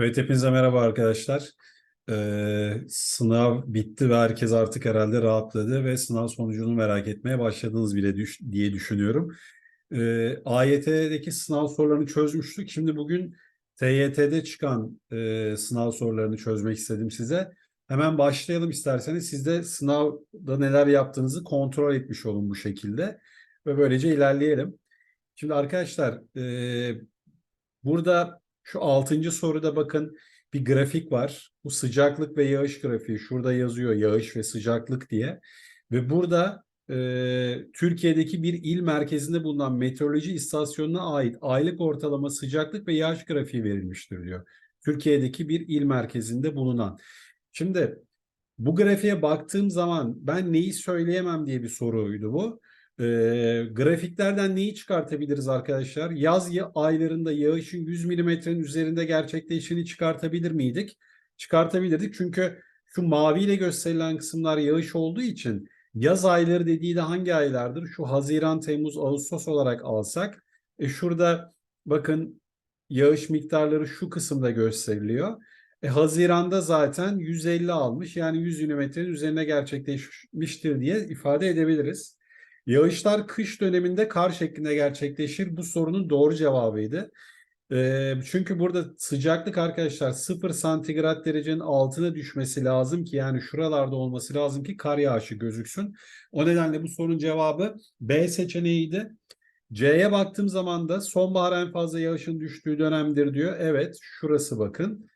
Evet, hepinize merhaba arkadaşlar. Ee, sınav bitti ve herkes artık herhalde rahatladı ve sınav sonucunu merak etmeye başladınız bile düş diye düşünüyorum. Ee, AYT'deki sınav sorularını çözmüştük. Şimdi bugün TYT'de çıkan e, sınav sorularını çözmek istedim size. Hemen başlayalım isterseniz. Siz de sınavda neler yaptığınızı kontrol etmiş olun bu şekilde ve böylece ilerleyelim. Şimdi arkadaşlar e, burada şu altıncı soruda bakın bir grafik var. Bu sıcaklık ve yağış grafiği. Şurada yazıyor yağış ve sıcaklık diye. Ve burada e, Türkiye'deki bir il merkezinde bulunan meteoroloji istasyonuna ait aylık ortalama sıcaklık ve yağış grafiği verilmiştir diyor. Türkiye'deki bir il merkezinde bulunan. Şimdi bu grafiğe baktığım zaman ben neyi söyleyemem diye bir soruydu bu. E, grafiklerden neyi çıkartabiliriz arkadaşlar? Yaz ya- aylarında yağışın 100 milimetrenin üzerinde gerçekleştiğini çıkartabilir miydik? Çıkartabilirdik çünkü şu maviyle gösterilen kısımlar yağış olduğu için yaz ayları dediği de hangi aylardır? Şu Haziran, Temmuz, Ağustos olarak alsak e şurada bakın yağış miktarları şu kısımda gösteriliyor. E, Haziran'da zaten 150 almış yani 100 milimetrenin üzerine gerçekleşmiştir diye ifade edebiliriz. Yağışlar kış döneminde kar şeklinde gerçekleşir. Bu sorunun doğru cevabıydı. Çünkü burada sıcaklık arkadaşlar 0 santigrat derecenin altına düşmesi lazım ki yani şuralarda olması lazım ki kar yağışı gözüksün. O nedenle bu sorunun cevabı B seçeneğiydi. C'ye baktığım zaman da sonbahar en fazla yağışın düştüğü dönemdir diyor. Evet şurası bakın.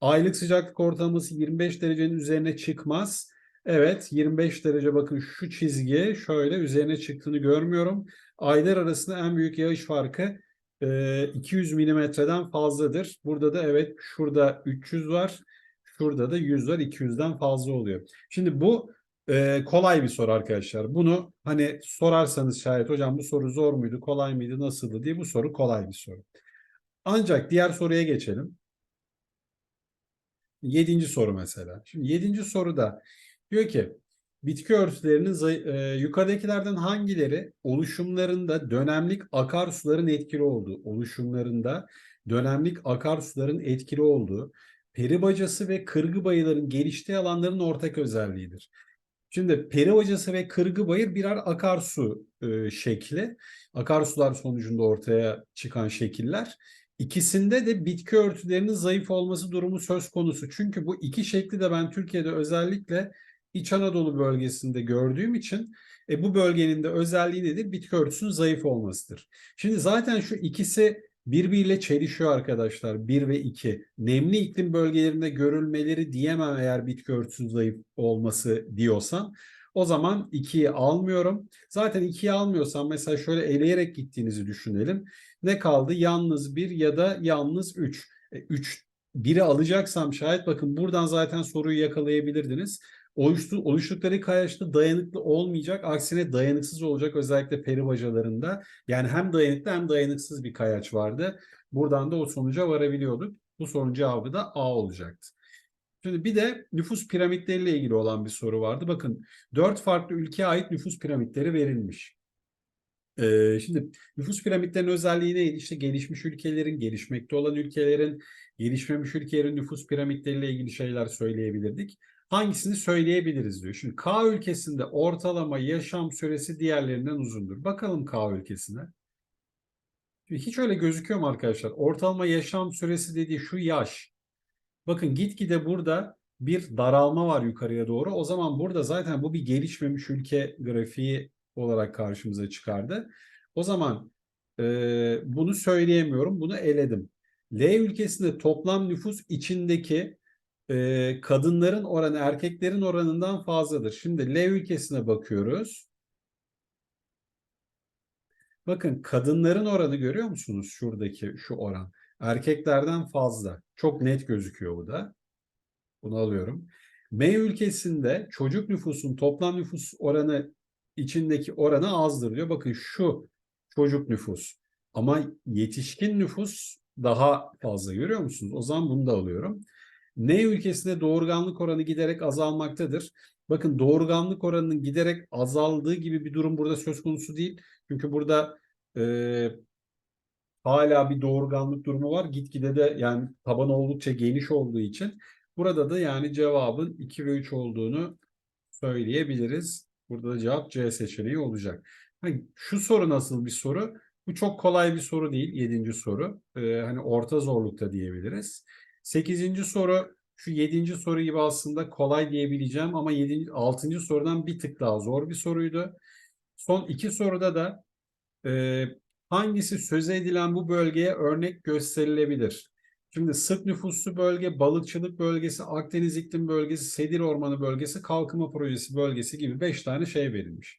Aylık sıcaklık ortalaması 25 derecenin üzerine çıkmaz. Evet 25 derece bakın şu çizgi şöyle üzerine çıktığını görmüyorum. Aylar arasında en büyük yağış farkı e, 200 milimetreden fazladır. Burada da evet şurada 300 var. Şurada da 100 var 200'den fazla oluyor. Şimdi bu e, kolay bir soru arkadaşlar. Bunu hani sorarsanız şayet hocam bu soru zor muydu, kolay mıydı, nasıldı diye bu soru kolay bir soru. Ancak diğer soruya geçelim. Yedinci soru mesela. Şimdi yedinci soruda diyor ki bitki örtülerinin e, yukarıdakilerden hangileri oluşumlarında dönemlik akarsuların etkili olduğu, oluşumlarında dönemlik akarsuların etkili olduğu, peri bacası ve kırgı bayırların geliştiği alanların ortak özelliğidir. Şimdi peri bacası ve kırgı bayır birer akarsu e, şekli. Akarsular sonucunda ortaya çıkan şekiller. İkisinde de bitki örtülerinin zayıf olması durumu söz konusu. Çünkü bu iki şekli de ben Türkiye'de özellikle İç Anadolu bölgesinde gördüğüm için e, bu bölgenin de özelliği nedir? Bitki örtüsünün zayıf olmasıdır. Şimdi zaten şu ikisi birbiriyle çelişiyor arkadaşlar. Bir ve iki. Nemli iklim bölgelerinde görülmeleri diyemem eğer bitki örtüsünün zayıf olması diyorsan. O zaman 2'yi almıyorum. Zaten 2'yi almıyorsam mesela şöyle eleyerek gittiğinizi düşünelim. Ne kaldı? Yalnız 1 ya da yalnız 3. 3 biri alacaksam şayet bakın buradan zaten soruyu yakalayabilirdiniz. Oluştu, oluştukları kayaçta dayanıklı olmayacak. Aksine dayanıksız olacak özellikle peri bacalarında. Yani hem dayanıklı hem dayanıksız bir kayaç vardı. Buradan da o sonuca varabiliyorduk. Bu sorunun cevabı da A olacaktı. Şimdi bir de nüfus piramitleriyle ilgili olan bir soru vardı. Bakın dört farklı ülkeye ait nüfus piramitleri verilmiş. Ee, şimdi nüfus piramitlerinin özelliği neydi? İşte gelişmiş ülkelerin, gelişmekte olan ülkelerin, gelişmemiş ülkelerin nüfus piramitleriyle ilgili şeyler söyleyebilirdik. Hangisini söyleyebiliriz diyor. Şimdi K ülkesinde ortalama yaşam süresi diğerlerinden uzundur. Bakalım K ülkesine. Şimdi hiç öyle gözüküyor mu arkadaşlar? Ortalama yaşam süresi dediği şu yaş. Bakın gitgide burada bir daralma var yukarıya doğru. O zaman burada zaten bu bir gelişmemiş ülke grafiği olarak karşımıza çıkardı. O zaman e, bunu söyleyemiyorum. Bunu eledim. L ülkesinde toplam nüfus içindeki e, kadınların oranı erkeklerin oranından fazladır. Şimdi L ülkesine bakıyoruz. Bakın kadınların oranı görüyor musunuz? Şuradaki şu oran. Erkeklerden fazla. Çok net gözüküyor bu da. Bunu alıyorum. M ülkesinde çocuk nüfusun toplam nüfus oranı içindeki oranı azdır diyor. Bakın şu çocuk nüfus. Ama yetişkin nüfus daha fazla görüyor musunuz? O zaman bunu da alıyorum. N ülkesinde doğurganlık oranı giderek azalmaktadır. Bakın doğurganlık oranının giderek azaldığı gibi bir durum burada söz konusu değil. Çünkü burada e, hala bir doğurganlık durumu var. Gitgide de yani taban oldukça geniş olduğu için burada da yani cevabın 2 ve 3 olduğunu söyleyebiliriz. Burada da cevap C seçeneği olacak. Hani şu soru nasıl bir soru? Bu çok kolay bir soru değil. Yedinci soru. Ee, hani orta zorlukta diyebiliriz. Sekizinci soru şu yedinci soru gibi aslında kolay diyebileceğim ama yedinci, altıncı sorudan bir tık daha zor bir soruydu. Son iki soruda da e, hangisi söze edilen bu bölgeye örnek gösterilebilir? Şimdi sık nüfuslu bölge, balıkçılık bölgesi, Akdeniz iklim bölgesi, Sedir Ormanı bölgesi, kalkınma projesi bölgesi gibi beş tane şey verilmiş.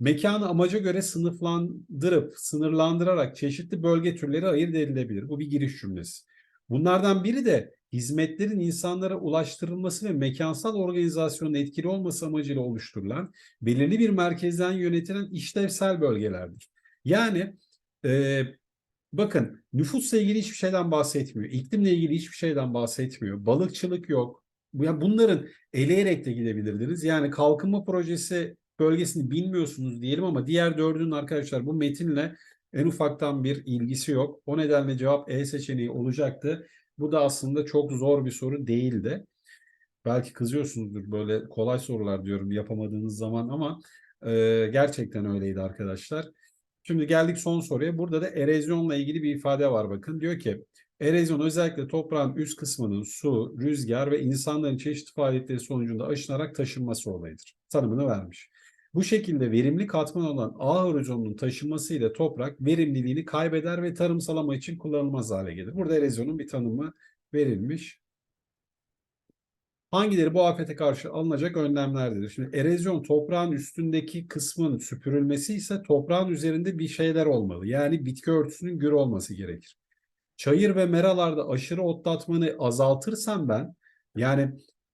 Mekanı amaca göre sınıflandırıp, sınırlandırarak çeşitli bölge türleri ayırt edilebilir. Bu bir giriş cümlesi. Bunlardan biri de hizmetlerin insanlara ulaştırılması ve mekansal organizasyonun etkili olması amacıyla oluşturulan belirli bir merkezden yönetilen işlevsel bölgelerdir. Yani e, bakın nüfusla ilgili hiçbir şeyden bahsetmiyor. İklimle ilgili hiçbir şeyden bahsetmiyor. Balıkçılık yok. Yani bunların eleyerek de gidebilirdiniz. Yani kalkınma projesi bölgesini bilmiyorsunuz diyelim ama diğer dördünün arkadaşlar bu metinle en ufaktan bir ilgisi yok. O nedenle cevap E seçeneği olacaktı. Bu da aslında çok zor bir soru değildi. Belki kızıyorsunuzdur böyle kolay sorular diyorum yapamadığınız zaman ama e, gerçekten öyleydi arkadaşlar. Şimdi geldik son soruya. Burada da erozyonla ilgili bir ifade var bakın. Diyor ki erozyon özellikle toprağın üst kısmının su, rüzgar ve insanların çeşitli faaliyetleri sonucunda aşınarak taşınması olayıdır. Tanımını vermiş. Bu şekilde verimli katman olan ağ erozyonunun taşınmasıyla toprak verimliliğini kaybeder ve tarımsal amaç için kullanılmaz hale gelir. Burada erozyonun bir tanımı verilmiş. Hangileri bu afete karşı alınacak önlemlerdir? Şimdi erozyon toprağın üstündeki kısmın süpürülmesi ise toprağın üzerinde bir şeyler olmalı. Yani bitki örtüsünün gür olması gerekir. Çayır ve meralarda aşırı otlatmanı azaltırsam ben yani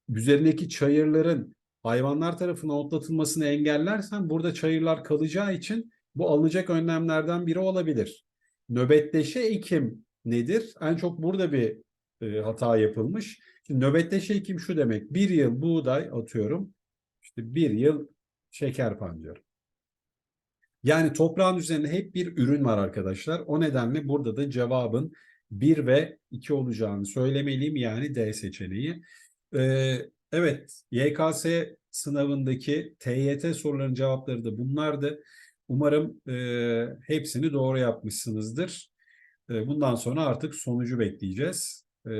üzerindeki çayırların hayvanlar tarafından otlatılmasını engellersem burada çayırlar kalacağı için bu alınacak önlemlerden biri olabilir. Nöbetleşe ekim nedir? En çok burada bir e, hata yapılmış. Şimdi nöbetleşe ekim şu demek. Bir yıl buğday atıyorum. İşte bir yıl şeker pancarı. Yani toprağın üzerinde hep bir ürün var arkadaşlar. O nedenle burada da cevabın 1 ve 2 olacağını söylemeliyim. Yani D seçeneği. Ee, evet, YKS sınavındaki TYT sorularının cevapları da bunlardı. Umarım e, hepsini doğru yapmışsınızdır. E, bundan sonra artık sonucu bekleyeceğiz. E,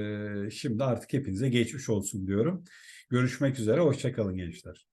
şimdi artık hepinize geçmiş olsun diyorum. Görüşmek üzere, hoşçakalın gençler.